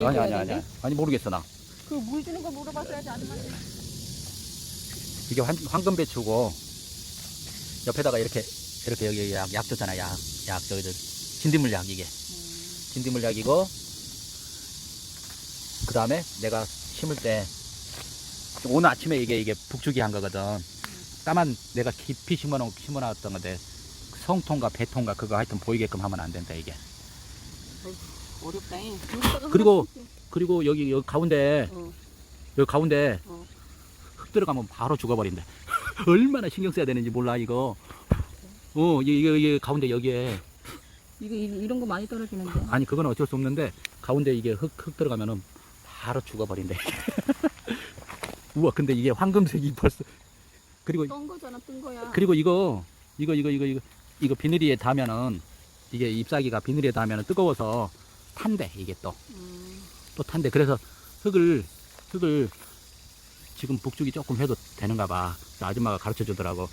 아니 아니 아니 아니 모르겠어 나. 그 물 주는 거 물어봤어야지 아줌마한테. 이게 황, 황금 배추고 옆에다가 이렇게 이렇게 여기 약, 약 줬잖아 약약 저기 저 진딧물 약 이게. 진딧물 약이고 그 다음에 내가 심을 때 오늘 아침에 이게 이게 북주기 한 거거든. 까만 내가 깊이 심어놓 심어놨던 건데 성통과 배통과 그거 하여튼 보이게끔 하면 안 된다 이게. 어 렵다. 잉. 그리고 그리고 여기 여기 가운데 어. 여기 가운데 어. 흙 들어가면 바로 죽어버린다. 얼마나 신경 써야 되는지 몰라 이거. 어 이게 가운데 여기에 이거 이- 이런 거 많이 떨어지는데. 아니 그건 어쩔 수 없는데 가운데 이게 흙 흙 들어가면은 바로 죽어버린대. 우와 근데 이게 황금색이 벌써 그리고 떤 거잖아, 뜬 거야. 그리고 이거 이거 이거 이거 이거 이거 비늘이에 닿으면은 이게 잎사귀가 비늘에 닿으면은 뜨거워서 탄대 이게 또. 음. 또 탄대. 그래서 흙을 흙을 지금 북주기 조금 해도 되는가 봐. 그 아줌마가 가르쳐 주더라고.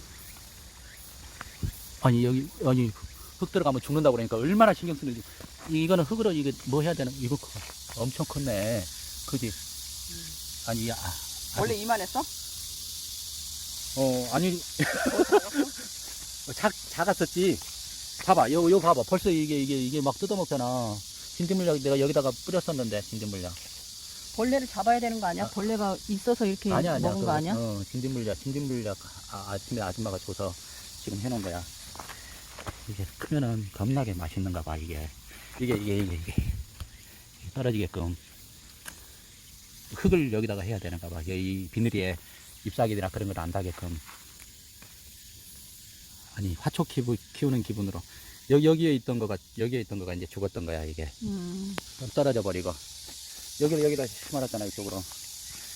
아니 여기 아니 흙 들어가면 죽는다 고 그러니까 얼마나 신경 쓰는지. 이거는 흙으로 이거 뭐 해야 되나? 이거 커. 엄청 컸네. 그지? 아니 야. 원래 이만했어? 어 아니 작 작았었지. 봐봐 요 요 봐봐 벌써 이게 이게 이게 막 뜯어먹잖아. 진딧물약 내가 여기다가 뿌렸었는데 진딧물약. 벌레를 잡아야 되는 거 아니야? 벌레가 있어서 이렇게 아니야, 아니야. 먹은 그거, 거 아니야? 어, 진딧물약, 진딧물약 아, 아침에 아줌마가 줘서 지금 해놓은 거야. 이게 크면은 겁나게 맛있는가 봐, 이게. 이게, 이게, 이게, 이게. 떨어지게끔. 흙을 여기다가 해야 되는가 봐. 이 비늘에 잎사귀들이나 그런 걸 안 닿게끔. 아니, 화초 키우, 키우는 기분으로. 여기, 여기에 있던 거가, 여기에 있던 거가 이제 죽었던 거야, 이게. 음. 떨어져 버리고. 여기, 여기다 심어놨잖아, 이쪽으로.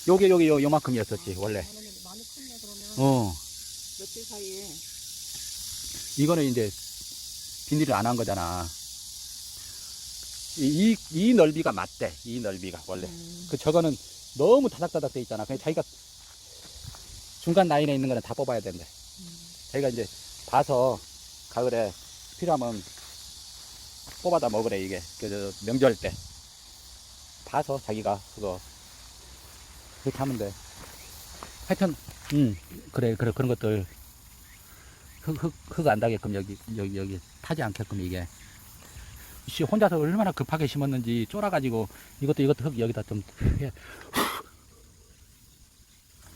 요게, 여기, 요, 요만큼이었었지, 원래. 많이 컸네 그러면 어, 며칠 사이에 이거는 이제 비닐을 안 한 거잖아. 이, 이, 이 넓이가 맞대, 이 넓이가, 원래. 음. 그 저거는 너무 다닥다닥 돼 있잖아. 그냥 자기가 중간 라인에 있는 거는 다 뽑아야 된대. 자기가 이제 봐서 가을에 필요하면 뽑아다 먹으래, 이게. 그, 저, 명절 때. 봐서 자기가 그거 그렇게 하면 돼. 하여튼, 음, 그래, 그래, 그런 것들. 흙, 흙, 흙안 닿게끔 여기, 여기, 여기 타지 않게끔 이게. 씨, 혼자서 얼마나 급하게 심었는지 쫄아가지고 이것도 이것도 흙 여기다 좀 해.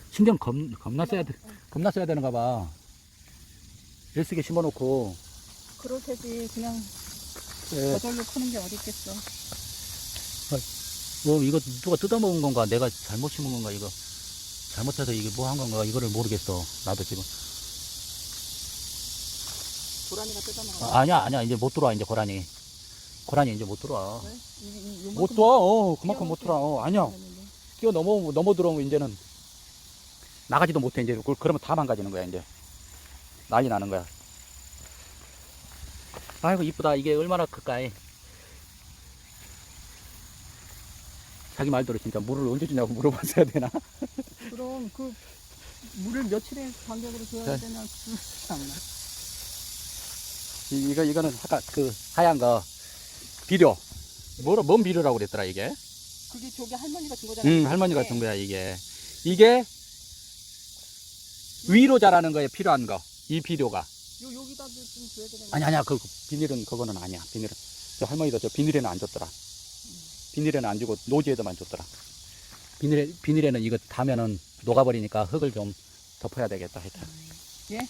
신경 겁, 겁나 써야 돼, 겁나 써야 되는가 봐. 일쓰게 심어놓고, 그럴 테지 그냥 예, 저절로 크는 게 어디 있겠어 뭐 이거 누가 뜯어먹은 건가, 내가 잘못 심은 건가, 이거. 잘못해서 이게 뭐 한 건가, 이거를 모르겠어. 나도 지금. 고라니가 뜯어먹어 아, 아니야, 아니야. 이제 못 들어와, 이제 고라니. 고라니 이제 못 들어와. 왜? 이- 이- 요만큼 못 들어와, 어, 그만큼 못 들어와. 어, 아니야. 끼어 넘어, 넘어 들어오면 이제는 나가지도 못해, 이제. 그- 그러면 다 망가지는 거야, 이제. 난리 나는 거야. 아이고, 이쁘다. 이게 얼마나 클까, 이. 자기 말대로 진짜 물을 언제 주냐고 물어봤어야 되나? 그럼 그 물을 며칠의 간격으로 줘야 네. 되나 그 참나 이, 이거, 이거는 아까 그 하얀 거, 비료. 뭐라, 뭔 비료라고 그랬더라, 이게? 그게 저기 할머니가 준 거잖아 응, 할머니가 준 거야, 이게. 이게 위로 자라는 거에 필요한 거. 이 비료가. 요 여기다도 좀 줘야 되나 아니 아니야. 그 비닐은 그거는 아니야. 비닐은. 저 할머니도 저 비닐에는 안 줬더라. 비닐에는 안 주고 노지에도만 줬더라. 비닐에 비닐에는 이거 타면은 녹아버리니까 흙을 좀 덮어야 되겠다 하여튼 예?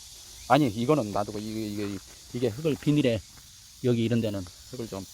아니 이거는 놔두고 이게 이게 이게 흙을 비닐에 여기 이런 데는 흙을 좀